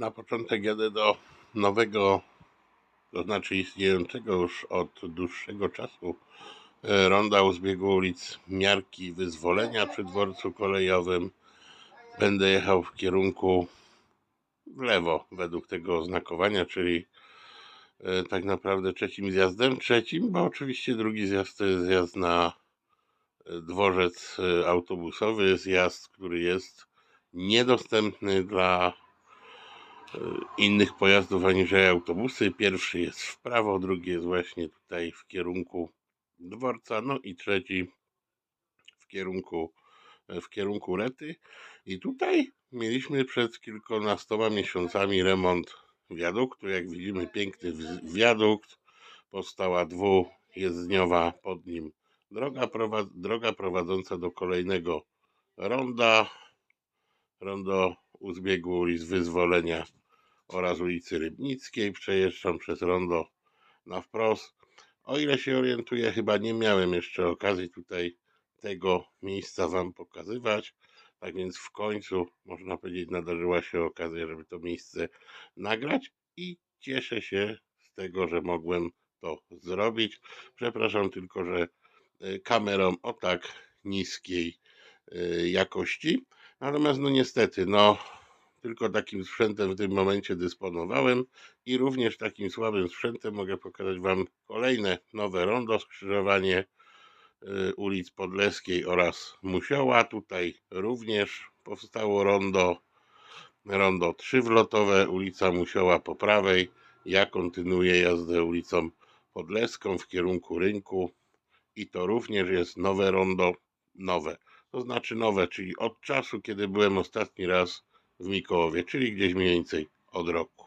Na początek jadę do nowego, to znaczy istniejącego już od dłuższego czasu e, ronda u zbiegu ulic Miarki Wyzwolenia przy dworcu kolejowym. Będę jechał w kierunku w lewo według tego oznakowania, czyli e, tak naprawdę trzecim zjazdem. Trzecim, bo oczywiście drugi zjazd to jest zjazd na e, dworzec autobusowy, zjazd, który jest niedostępny dla innych pojazdów aniżeli autobusy. Pierwszy jest w prawo, drugi jest właśnie tutaj w kierunku dworca, no i trzeci w kierunku, w kierunku Rety. I tutaj mieliśmy przed kilkunastoma miesiącami remont wiaduktu. Jak widzimy, piękny wi- wiadukt. Powstała dwujezdniowa pod nim droga, prowa- droga prowadząca do kolejnego ronda. Rondo u zbiegu ulic Wyzwolenia oraz ulicy Rybnickiej. Przejeżdżam przez rondo na wprost. O ile się orientuję, chyba nie miałem jeszcze okazji tutaj tego miejsca Wam pokazywać. Tak więc w końcu, można powiedzieć, nadarzyła się okazja, żeby to miejsce nagrać i cieszę się z tego, że mogłem to zrobić. Przepraszam tylko, że y, kamerą o tak niskiej y, jakości. Natomiast no niestety, no tylko takim sprzętem w tym momencie dysponowałem i również takim słabym sprzętem mogę pokazać Wam kolejne nowe rondo, skrzyżowanie y, ulic Podleskiej oraz Musioła. Tutaj również powstało rondo, rondo trzywlotowe, ulica Musioła po prawej. Ja kontynuuję jazdę ulicą Podleską w kierunku rynku i to również jest nowe rondo, nowe. To znaczy nowe, czyli od czasu, kiedy byłem ostatni raz w Mikołowie, czyli gdzieś mniej więcej od roku.